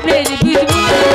স্বপ্নের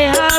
yeah.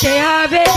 Chehabe.